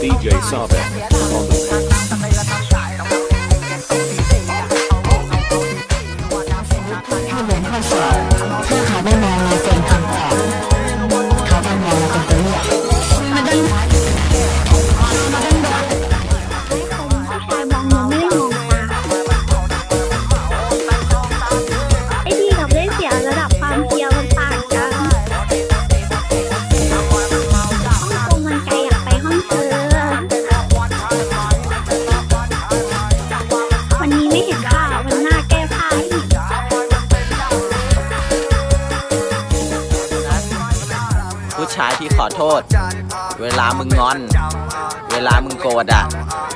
DJ Sabek on the mix. ถ้าเหมือนข้อสอบถ้าเายที่ขอโทษ เวลามึงงอน เวลามึงโกรธอะ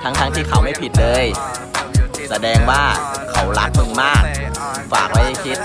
ทั้งทั้งๆที่เขาไม่ผิดเลย แสดงว่าเขารักมึงมาก ฝากไว้ให้คิด